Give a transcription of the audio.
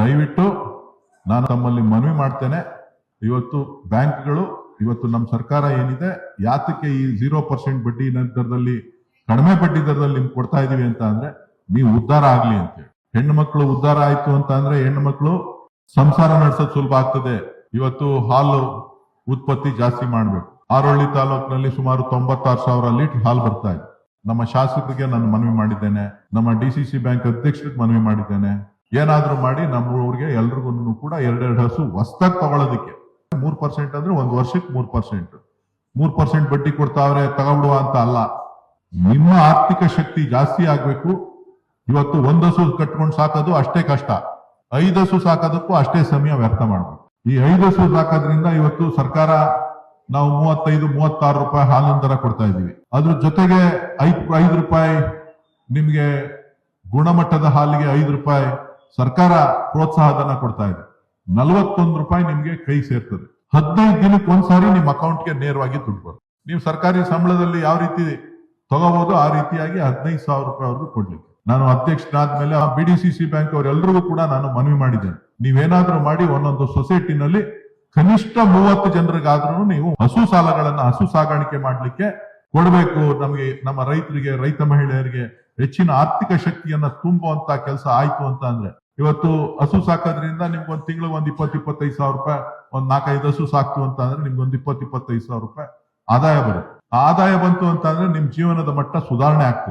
ದಯವಿಟ್ಟು ನಾನು ತಮ್ಮಲ್ಲಿ ಮನವಿ ಮಾಡ್ತೇನೆ. ಇವತ್ತು ಬ್ಯಾಂಕ್ಗಳು, ಇವತ್ತು ನಮ್ಮ ಸರ್ಕಾರ ಏನಿದೆ, ಯಾತಕ್ಕೆ ಈ ಜೀರೋ ಪರ್ಸೆಂಟ್ ಬಡ್ಡಿ ದರದಲ್ಲಿ ಕಡಿಮೆ ಬಡ್ಡಿ ದರದಲ್ಲಿ ನಿಮ್ಗೆ ಕೊಡ್ತಾ ಇದೀವಿ ಅಂತ ಅಂದ್ರೆ ನೀವು ಉದ್ಧಾರ ಆಗ್ಲಿ ಅಂತೇಳಿ ಹೆಣ್ಣು ಮಕ್ಕಳು ಉದ್ಧಾರ ಆಯ್ತು ಅಂತ ಅಂದ್ರೆ ಹೆಣ್ಣು ಮಕ್ಕಳು ಸಂಸಾರ ನಡೆಸೋದು ಸುಲಭ ಆಗ್ತದೆ. ಇವತ್ತು ಹಾಲು ಉತ್ಪತ್ತಿ ಜಾಸ್ತಿ ಮಾಡ್ಬೇಕು. ಆರೋಳ್ಳಿ ತಾಲೂಕಿನಲ್ಲಿ ಸುಮಾರು ತೊಂಬತ್ತಾರು ಸಾವಿರ ಲೀಟರ್ ಹಾಲು ಬರ್ತಾ ಇದೆ. ನಮ್ಮ ಶಾಸಕರಿಗೆ ನಾನು ಮನವಿ ಮಾಡಿದ್ದೇನೆ. ನಮ್ಮ ಡಿ ಬ್ಯಾಂಕ್ ಅಧ್ಯಕ್ಷರಿಗೆ ಮನವಿ ಮಾಡಿದ್ದೇನೆ. ಏನಾದ್ರೂ ಮಾಡಿ ನಮ್ಮವ್ರಿಗೆ ಎಲ್ರಿಗೂ ಕೂಡ ಎರಡೆರಡು ಹಸು ಹೊಸ್ದಾಗಿ ತಗೊಳ್ಳೋದಕ್ಕೆ ಮೂರ್ ಪರ್ಸೆಂಟ್ ಅಂದ್ರೆ ಒಂದು ವರ್ಷಕ್ಕೆ ಮೂರ್ ಪರ್ಸೆಂಟ್. ಮೂರ್ ಪರ್ಸೆಂಟ್ ಬಡ್ಡಿ ಕೊಡ್ತಾವ್ರೆ ತಗೊಬಿಡುವ ಅಂತ ಅಲ್ಲ. ನಿಮ್ಮ ಆರ್ಥಿಕ ಶಕ್ತಿ ಜಾಸ್ತಿ ಆಗ್ಬೇಕು. ಇವತ್ತು ಒಂದು ಹಸು ಕಟ್ಕೊಂಡು ಸಾಕೋದು ಅಷ್ಟೇ ಕಷ್ಟ. ಐದು ಹಸು ಸಾಕೋದಕ್ಕೂ ಅಷ್ಟೇ ಸಮಯ ವ್ಯರ್ಥ ಮಾಡಬೇಕು. ಈ ಐದು ಹಸು ಸಾಕೋದ್ರಿಂದ ಇವತ್ತು ಸರ್ಕಾರ ನಾವು ಮೂವತ್ತೈದು, ಮೂವತ್ತಾರು ರೂಪಾಯಿ ಹಾಲಿನ ದರ ಕೊಡ್ತಾ ಇದೀವಿ ಅದ್ರ ಜೊತೆಗೆ ಐದು ಐದು ರೂಪಾಯಿ ನಿಮ್ಗೆ ಗುಣಮಟ್ಟದ ಹಾಲಿಗೆ ಐದು ರೂಪಾಯಿ ಸರ್ಕಾರ ಪ್ರೋತ್ಸಾಹಧನ ಕೊಡ್ತಾ ಇದೆ. ನಲವತ್ತೊಂದು ರೂಪಾಯಿ ನಿಮ್ಗೆ ಕೈ ಸೇರ್ತದೆ. ಹದಿನೈದು ದಿನಕ್ಕೆ ಒಂದ್ಸಾರಿ ನಿಮ್ಮ ಅಕೌಂಟ್ಗೆ ನೇರವಾಗಿ ದುಡ್ಡು ಬರುತ್ತೆ. ನೀವು ಸರ್ಕಾರಿ ಸಂಬಳದಲ್ಲಿ ಯಾವ ರೀತಿ ತಗೋಬಹುದು ಆ ರೀತಿಯಾಗಿ ಹದಿನೈದು ಸಾವಿರ ರೂಪಾಯಿವರೆಗೂ ಕೊಡ್ಲಿಕ್ಕೆ. ನಾನು ಅಧ್ಯಕ್ಷನಾದ್ಮೇಲೆ B D C C bank ಅವರೆಲ್ಲರಿಗೂ ಕೂಡ ನಾನು ಮನವಿ ಮಾಡಿದ್ದೇನೆ. ನೀವೇನಾದ್ರೂ ಮಾಡಿ ಒಂದೊಂದು ಸೊಸೈಟಿನಲ್ಲಿ ಕನಿಷ್ಠ ಮೂವತ್ತು ಜನರಿಗಾದ್ರೂ ನೀವು ಹಸು ಸಾಲಗಳನ್ನ, ಹಸು ಸಾಗಾಣಿಕೆ ಮಾಡ್ಲಿಕ್ಕೆ ಕೊಡಬೇಕು. ನಮಗೆ, ನಮ್ಮ ರೈತರಿಗೆ, ರೈತ ಮಹಿಳೆಯರಿಗೆ ಹೆಚ್ಚಿನ ಆರ್ಥಿಕ ಶಕ್ತಿಯನ್ನ ತುಂಬುವಂತ ಕೆಲಸ ಆಯ್ತು ಅಂತ ಅಂದ್ರೆ, ಇವತ್ತು ಹಸು ಸಾಕೋದ್ರಿಂದ ನಿಮ್ಗೆ ಒಂದ್ ತಿಂಗಳು ಒಂದ್ ಇಪ್ಪತ್ ಇಪ್ಪತ್ತೈದು ಸಾವಿರ ರೂಪಾಯಿ, ಒಂದ್ ನಾಲ್ಕೈದು ಹಸು ಸಾಕ್ತು ಅಂತ ಅಂದ್ರೆ ನಿಮ್ಗೆ ಒಂದ್ ಇಪ್ಪತ್ ಇಪ್ಪತ್ತೈದು ಸಾವಿರ ರೂಪಾಯಿ ಆದಾಯ ಬರುತ್ತೆ. ಆದಾಯ ಬಂತು ಅಂತ ಅಂದ್ರೆ ನಿಮ್ ಜೀವನದ ಮಟ್ಟ ಸುಧಾರಣೆ ಆಗ್ತದೆ.